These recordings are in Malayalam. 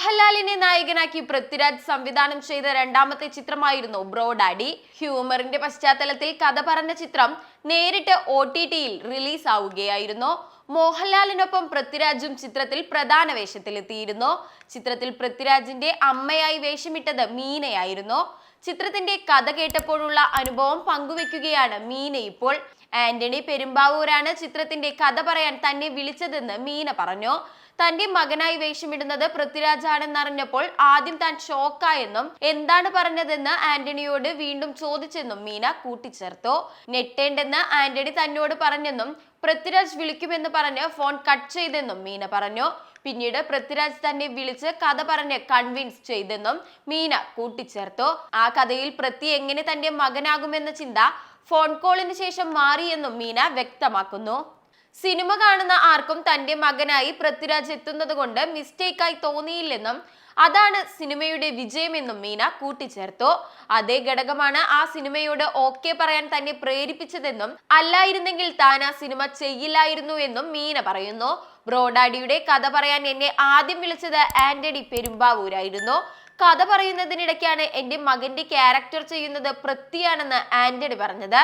മോഹൻലാലിനെ നായകനാക്കി പൃഥ്വിരാജ് സംവിധാനം ചെയ്ത രണ്ടാമത്തെ ചിത്രമായിരുന്നു ബ്രോ ഡാഡി. ഹ്യൂമറിന്റെ പശ്ചാത്തലത്തിൽ കഥ പറഞ്ഞ ചിത്രം നേരിട്ട് ഒ ടി ടിയിൽ റിലീസ് ആവുകയായിരുന്നു മോഹൻലാലിനൊപ്പം പൃഥ്വിരാജും ചിത്രത്തിൽ പ്രധാന വേഷത്തിലെത്തിയിരുന്നു. ചിത്രത്തിൽ പൃഥ്വിരാജിന്റെ അമ്മയായി വേഷമിട്ടത് മീനയായിരുന്നു. ചിത്രത്തിന്റെ കഥ കേട്ടപ്പോഴുള്ള അനുഭവം പങ്കുവെക്കുകയാണ് മീന ഇപ്പോൾ. ആന്റണി പെരുമ്പാവൂരാണ് ചിത്രത്തിന്റെ കഥ പറയാൻ തന്നെ വിളിച്ചതെന്ന് മീന പറഞ്ഞു. തന്റെ മകനായി വേഷമിടുന്നത് പൃഥ്വിരാജാണെന്നറിഞ്ഞപ്പോൾ ആദ്യം താൻ ഷോക്കായെന്നും എന്താണ് പറഞ്ഞതെന്ന് ആന്റണിയോട് വീണ്ടും ചോദിച്ചെന്നും മീന കൂട്ടിച്ചേർത്തു. ഞെട്ടേണ്ടെന്ന് ആന്റണി തന്നോട് പറഞ്ഞെന്നും പൃഥ്വിരാജ് വിളിക്കുമെന്ന് പറഞ്ഞ് ഫോൺ കട്ട് ചെയ്തെന്നും മീന പറഞ്ഞു. പിന്നീട് പൃഥ്വിരാജ് തന്നെ വിളിച്ച് കഥ പറഞ്ഞ് കൺവിൻസ് ചെയ്തെന്നും മീന കൂട്ടിച്ചേർത്തു. ആ കഥയിൽ പൃഥ്വി എങ്ങനെ തന്റെ മകനാകുമെന്ന ചിന്ത ഫോൺ കോളിന് ശേഷം മാറിയെന്നും മീന വ്യക്തമാക്കുന്നു. സിനിമ കാണുന്ന ആർക്കും തന്റെ മകനായി പൃഥ്വിരാജ് എത്തുന്നത് കൊണ്ട് മിസ്റ്റേക്കായി തോന്നിയില്ലെന്നും അതാണ് സിനിമയുടെ വിജയമെന്നും മീന കൂട്ടിച്ചേർത്തു. അതേ ഘടകമാണ് ആ സിനിമയോട് ഓക്കെ പറയാൻ തന്നെ പ്രേരിപ്പിച്ചതെന്നും അല്ലായിരുന്നെങ്കിൽ താൻ ആ സിനിമ ചെയ്യില്ലായിരുന്നു എന്നും മീന പറയുന്നു. ബ്രോഡാഡിയുടെ കഥ പറയാൻ എന്നെ ആദ്യം വിളിച്ചത് ആന്റണി പെരുമ്പാവൂരായിരുന്നു. കഥ പറയുന്നതിനിടയ്ക്കാണ് എന്റെ മകന്റെ ക്യാരക്ടർ ചെയ്യുന്നത് പൃഥ്വിയാണെന്ന് ആന്റണി പറഞ്ഞത്.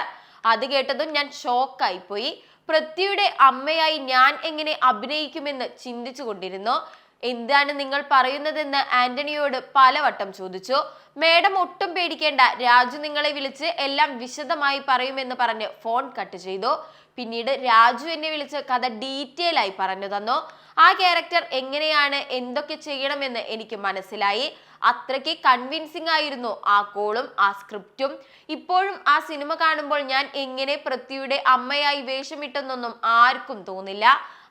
അത് കേട്ടതും ഞാൻ ഷോക്കായി പോയി പൃഥ്വിയുടെ അമ്മയായി ഞാൻ എങ്ങനെ അഭിനയിക്കുമെന്ന് ചിന്തിച്ചു കൊണ്ടിരുന്നു എന്താണ് നിങ്ങൾ പറയുന്നതെന്ന് ആന്റണിയോട് പലവട്ടം ചോദിച്ചു. മേഡം ഒട്ടും പേടിക്കേണ്ട. രാജു നിങ്ങളെ വിളിച്ച് എല്ലാം വിശദമായി പറയുമെന്ന് പറഞ്ഞ് ഫോൺ കട്ട് ചെയ്തു. പിന്നീട് രാജു എന്നെ വിളിച്ച് കഥ ഡീറ്റെയിൽ ആയി പറഞ്ഞു തന്നു. ആ ക്യാരക്ടർ എങ്ങനെയാണ്? എന്തൊക്കെ ചെയ്യണമെന്ന് എനിക്ക് മനസ്സിലായി. അത്രയ്ക്ക് കൺവിൻസിംഗ് ആയിരുന്നു. ആ കോളും ആ സ്ക്രിപ്റ്റും ഇപ്പോഴും ആ സിനിമ കാണുമ്പോൾ ഞാൻ എങ്ങനെ പൃഥ്വിയുടെ അമ്മയായി വേഷമിട്ടെന്നൊന്നും ആർക്കും തോന്നില്ല.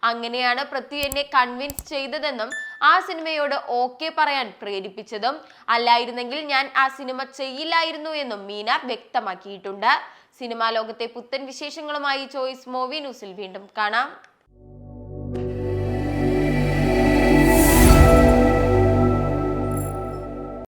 അങ്ങനെയാണ് പൃഥ്വി എന്നെ കൺവിൻസ് ചെയ്തതെന്നും ആ സിനിമയോട് ഓക്കെ പറയാൻ പ്രേരിപ്പിച്ചതും. അല്ലായിരുന്നെങ്കിൽ ഞാൻ ആ സിനിമ ചെയ്യില്ലായിരുന്നു എന്നും മീന വ്യക്തമാക്കിയിട്ടുണ്ട്. സിനിമാ ലോകത്തെ പുത്തൻ വിശേഷങ്ങളുമായി ചോയ്സ് മൂവി ന്യൂസിൽ വീണ്ടും കാണാം.